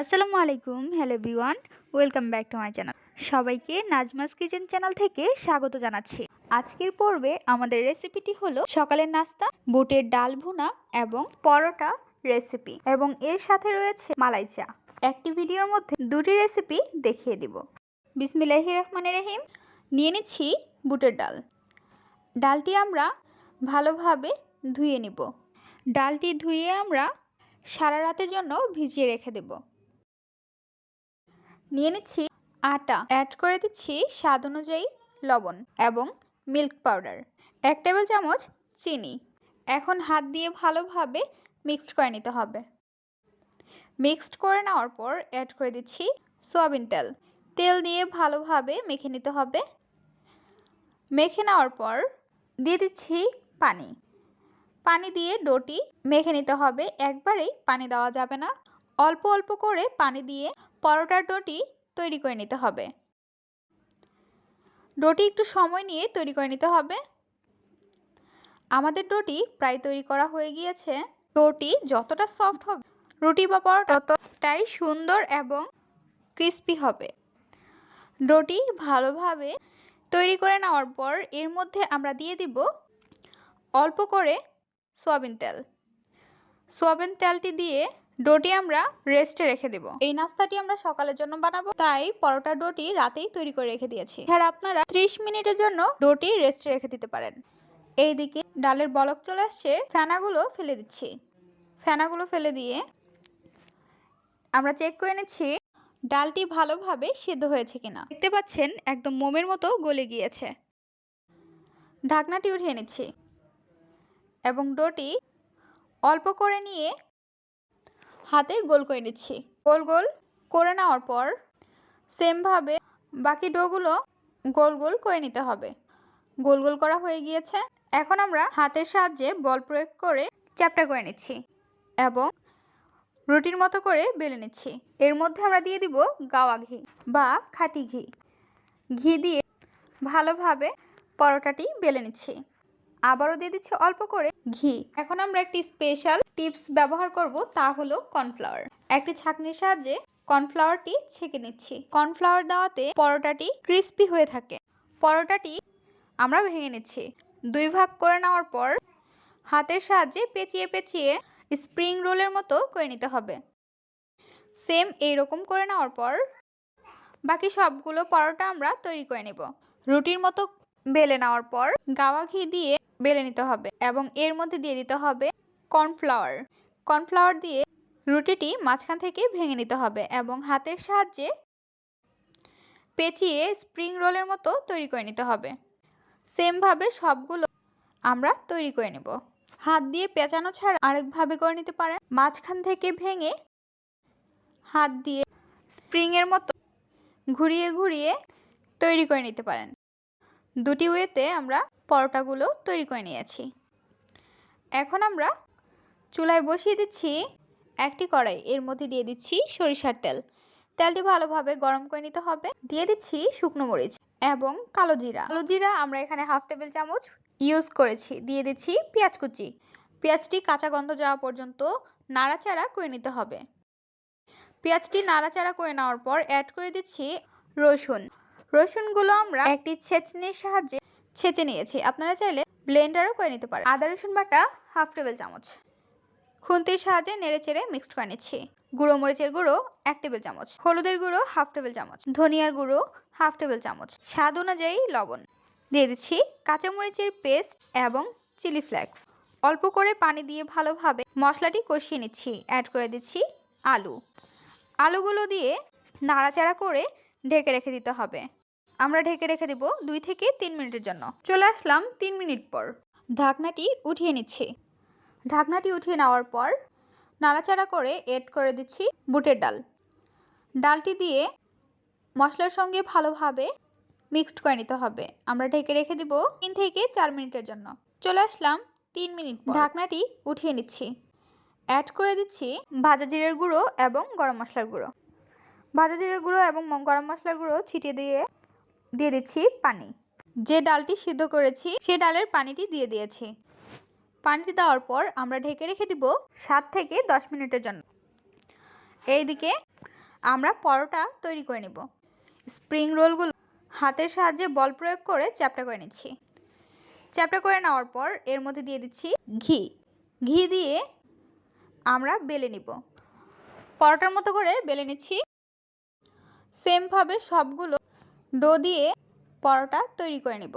আসসালামু আলাইকুম, hello বিওয়ান welcome back to my channel. সবাইকে নাজমাস কিচেন চ্যানেল থেকে স্বাগত জানাচ্ছি। আজকের পর্বে আমাদের রেসিপিটি হলো সকালের নাস্তা, বুটের ডাল ভুনা এবং পরোটা রেসিপি এবং এর সাথে রয়েছে মালাই চা। একটি ভিডিওর মধ্যে দুটি রেসিপি দেখিয়ে দিব। বিসমিল্লাহি রহমানের রহিম, নিয়ে নিচ্ছি বুটের ডাল। ডালটি আমরা ভালোভাবে ধুয়ে নিব। ডালটি ধুয়ে আমরা সারা রাতের জন্য ভিজিয়ে রেখে দেব। নিয়ে নিচ্ছি আটা। অ্যাড করে দিচ্ছি স্বাদ অনুযায়ী লবণ এবং মিল্ক পাউডার এক টেবিল চামচ চিনি। এখন হাত দিয়ে ভালোভাবে মিক্সড করে নিতে হবে। মিক্সড করে নেওয়ার পর অ্যাড করে দিচ্ছি সয়াবিন তেল। তেল দিয়ে ভালোভাবে মেখে নিতে হবে। মেখে নেওয়ার পর দিয়ে দিচ্ছি পানি। পানি দিয়ে ডোটি মেখে নিতে হবে। একবারেই পানি দেওয়া যাবে না। অল্প অল্প করে পানি দিয়ে পরোটার ডোটি তৈরি করে নিতে হবে। ডোটি একটু সময় নিয়ে তৈরি করে নিতে হবে। আমাদের ডোটি প্রায় তৈরি করা হয়ে গিয়েছে। ডোটি যতটা সফট হবে, রুটি বা পরোটা ততটাই সুন্দর এবং ক্রিস্পি হবে। ডোটি ভালোভাবে তৈরি করে নেওয়ার পর এর মধ্যে আমরা দিয়ে দিব অল্প করে সোয়াবিন তেল। সোয়াবিন তেলটি দিয়ে ডোটি আমরা রেস্টে রেখে দেব। এই নাস্তাটি আমরা সকালের জন্য বানাবো। তাই পরোটা ডোটি রাতেই তৈরি করে রেখে দিয়েছি। আর আপনারা 30 মিনিটের জন্য ডোটি রেস্টে রেখে দিতে পারেন। এইদিকে ডালের বলক চলে আসছে। ফেনাগুলো ফেলে দিচ্ছি। ফেনাগুলো ফেলে দিয়ে আমরা চেক করে নিচ্ছি ডালটি ভালোভাবে সিদ্ধ হয়েছে কিনা। দেখতে পাচ্ছেন একদম মোমের মতো গলে গিয়েছে। ঢাকনাটি উঠিয়ে নিচ্ছি। এবং ডোটি অল্প করে নিয়ে হাতে গোল করে নিচ্ছি। গোল গোল। করে নেওয়ার পর সেমভাবে বাকি ডোগুলো গোল গোল করে নিতে হবে। গোল গোল করা হয়ে গিয়েছে। এখন আমরা হাতের সাহায্যে বল প্রয়োগ করে চ্যাপটা করে নিচ্ছি এবং রুটির মতো করে বেলে নিচ্ছি। এর মধ্যে আমরা দিয়ে দিব গাওয়া ঘি বা খাটি ঘি। ঘি দিয়ে ভালোভাবে পরোটাটি বেলে নিচ্ছি। আবারও দিয়ে দিচ্ছি অল্প করে ঘি। এখন আমরা একটি স্পেশাল টিপস ব্যবহার করব তা হলো কর্নফ্লাওয়ার। একটি ছাঁকনির সাহায্যে কর্নফ্লাওয়ারটি ছেঁকে নিচ্ছি। কর্নফ্লাওয়ার দেওয়াতে পরোটাটি ক্রিস্পি হয়ে থাকে। পরোটাটি আমরা ভেঙে নিচ্ছি। দুই ভাগ করে নেওয়ার পর হাতের সাহায্যে পেঁচিয়ে পেঁচিয়ে স্প্রিং রোলের মতো করে নিতে হবে। সেম এইরকম করে নেওয়ার পর বাকি সবগুলো পরোটা আমরা তৈরি করে নেব। রুটির মতো বেলে নেওয়ার পর গাওয়া ঘি দিয়ে বেলে নিতে হবে এবং এর মধ্যে দিয়ে দিতে হবে কর্নফ্লাওয়ার। কর্নফ্লাওয়ার দিয়ে রুটিটি মাঝখান থেকে ভেঙে নিতে হবে এবং হাতের সাহায্যে পেঁচিয়ে স্প্রিং রোলের মতো তৈরি করে নিতে হবে। সেমভাবে সবগুলো আমরা তৈরি করে নেব। হাত দিয়ে পেঁচানো ছাড়া আরেকভাবে করে নিতে পারেন। মাঝখান থেকে ভেঙে হাত দিয়ে স্প্রিংয়ের মতো ঘুরিয়ে ঘুরিয়ে তৈরি করে নিতে পারেন। দুটি ওয়েতে আমরা পরোটাগুলো তৈরি করে নিয়েছি। এখন আমরা চুলায় বসিয়ে দিচ্ছি একটি কড়াই। এর মধ্যে দিয়ে দিচ্ছি সরিষার তেল। তেলটি ভালোভাবে গরম করে নিতে হবে। দিয়ে দিচ্ছি শুকনো মরিচ এবং কালো জিরা। কালো জিরা আমরা এখানে হাফ টেবিল চামচ ইউজ করেছি। দিয়ে দিচ্ছি পেঁয়াজ কুচি। পেঁয়াজটি কাঁচা গন্ধ যাওয়া পর্যন্ত নাড়াচাড়া করে নিতে হবে। পেঁয়াজটি নাড়াচাড়া করে নেওয়ার পর অ্যাড করে দিচ্ছি রসুন। রসুনগুলো আমরা একটি ছেঁচনির সাহায্যে ছেঁচে নিয়েছি। আপনারা চাইলে ব্লেন্ডারও করে নিতে পারেন। আদা রসুন বাটা হাফ টেবিল চামচ। খুন্তির সাহায্যে নেড়ে চেড়ে মিক্সড করে নিচ্ছি। গুঁড়ো মরিচের গুঁড়ো এক টেবিল চামচ। হলুদের গুঁড়ো হাফ টেবিল চামচ। ধনিয়ার গুঁড়ো হাফ টেবিল চামচ। স্বাদ অনুযায়ী লবণ। দিয়ে দিচ্ছি কাঁচামরিচের পেস্ট এবং চিলি ফ্লেক্স অল্প করে পানি দিয়ে ভালোভাবে মশলাটি কষিয়ে নিচ্ছি। অ্যাড করে দিচ্ছি আলু। আলুগুলো দিয়ে নাড়াচাড়া করে ঢেকে রেখে দিতে হবে। আমরা ঢেকে রেখে দেব দুই থেকে তিন মিনিটের জন্য। চলে আসলাম তিন মিনিট পর। ঢাকনাটি উঠিয়ে নিচ্ছি। ঢাকনাটি উঠিয়ে নেওয়ার পর নাড়াচাড়া করে এড করে দিচ্ছি বুটের ডাল। ডালটি দিয়ে মশলার সঙ্গে ভালোভাবে মিক্সড করে নিতে হবে। আমরা ঢেকে রেখে দিব তিন থেকে চার মিনিটের জন্য। চলে আসলাম তিন মিনিট ঢাকনাটি উঠিয়ে নিচ্ছি। অ্যাড করে দিচ্ছি ভাজা জিরের গুঁড়ো এবং গরম মশলার গুঁড়ো। ভাজা জিরের গুঁড়ো এবং গরম মশলার গুঁড়ো ছিটিয়ে দিয়ে দিয়ে দিচ্ছি পানি। যে ডালটি সিদ্ধ করেছি, সে ডালের পানিটি দিয়ে দিয়েছি। পানিটি দেওয়ার পর আমরা ঢেকে রেখে দিব সাত থেকে দশ মিনিটের জন্য। এইদিকে আমরা পরোটা তৈরি করে নেব। স্প্রিং রোলগুলো হাতের সাহায্যে বল প্রয়োগ করে চ্যাপটা করে নিচ্ছি। চ্যাপটা করে নেওয়ার পর এর মধ্যে দিয়ে দিচ্ছি ঘি। ঘি দিয়ে আমরা বেলে নিব। পরোটার মতো করে বেলে নিচ্ছি। সেমভাবে সবগুলো ডো দিয়ে পরোটা তৈরি করে নিব।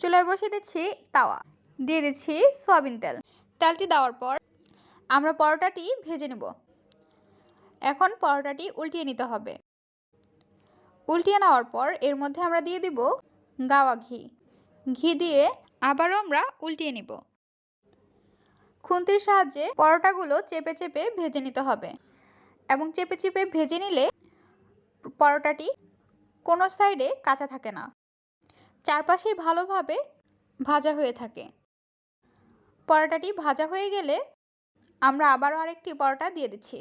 চুলায় বসিয়ে দিচ্ছি তাওয়া। দিয়ে দিচ্ছি সয়াবিন তেল। তেলটি দেওয়ার পর আমরা পরোটাটি ভেজে নেব। এখন পরোটাটি উল্টিয়ে নিতে হবে। উল্টিয়ে নেওয়ার পর এর মধ্যে আমরা দিয়ে দিব গাওয়া ঘি। ঘি দিয়ে আবারও আমরা উল্টিয়ে নিব। খুন্তির সাহায্যে পরোটাগুলো চেপে চেপে ভেজে নিতে হবে এবং চেপে চেপে ভেজে নিলে পরোটাটি কোনো সাইডে কাঁচা থাকে না। চারপাশেই ভালোভাবে ভাজা হয়ে থাকে। পরোটাটি ভাজা হয়ে গেলে আমরা আবারও আরেকটি পরোটা দিয়ে দিচ্ছি।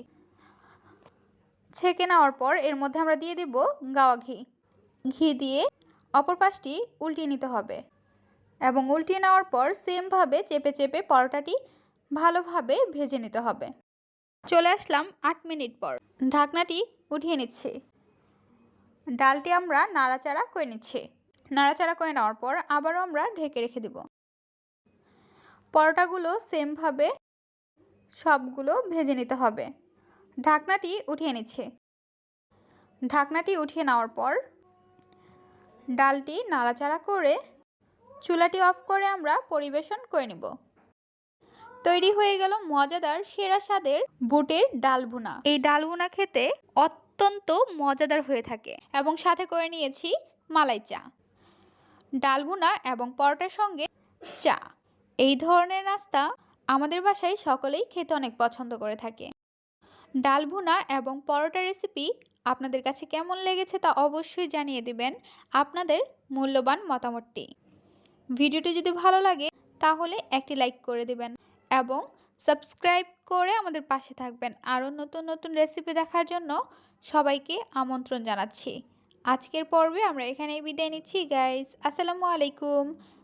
ছেঁকে নেওয়ার পর এর মধ্যে আমরা দিয়ে দিব গাওয়া ঘি। ঘি দিয়ে অপর পাশটি উল্টিয়ে নিতে হবে এবং উল্টিয়ে নেওয়ার পর সেমভাবে চেপে চেপে পরোটাটি ভালোভাবে ভেজে নিতে হবে। চলে আসলাম আট মিনিট পর। ঢাকনাটি উঠিয়ে নিচ্ছি। ডালটি আমরা নাড়াচাড়া করে নিচ্ছি। নাড়াচাড়া করে নেওয়ার পর আবারও আমরা ঢেকে রেখে দেব। পরোটাগুলো সেমভাবে সবগুলো ভেজে নিতে হবে। ঢাকনাটি উঠিয়ে নিচ্ছে। ঢাকনাটি উঠিয়ে নেওয়ার পর ডালটি নাড়াচাড়া করে চুলাটি অফ করে আমরা পরিবেশন করে নিব। তৈরি হয়ে গেল মজাদার সেরা স্বাদের বুটের ডাল এই ডাল খেতে অত্যন্ত মজাদার হয়ে থাকে এবং সাথে করে নিয়েছি মালাই চা। ডাল এবং পরোটার সঙ্গে চা। এই ধরনের নাস্তা আমাদের বাসায় সকলেই খেতে অনেক পছন্দ করে থাকে। ডাল ভুনা এবং পরোটা রেসিপি আপনাদের কাছে কেমন লেগেছে তা অবশ্যই জানিয়ে দিবেন আপনাদের মূল্যবান মতামতটি। ভিডিওটি যদি ভালো লাগে তাহলে একটি লাইক করে দিবেন এবং সাবস্ক্রাইব করে আমাদের পাশে থাকবেন। আরও নতুন নতুন রেসিপি দেখার জন্য সবাইকে আমন্ত্রণ জানাচ্ছি। আজকের পর্বে আমরা এখানেই বিদায় নিচ্ছি। গাইস আসসালামু আলাইকুম।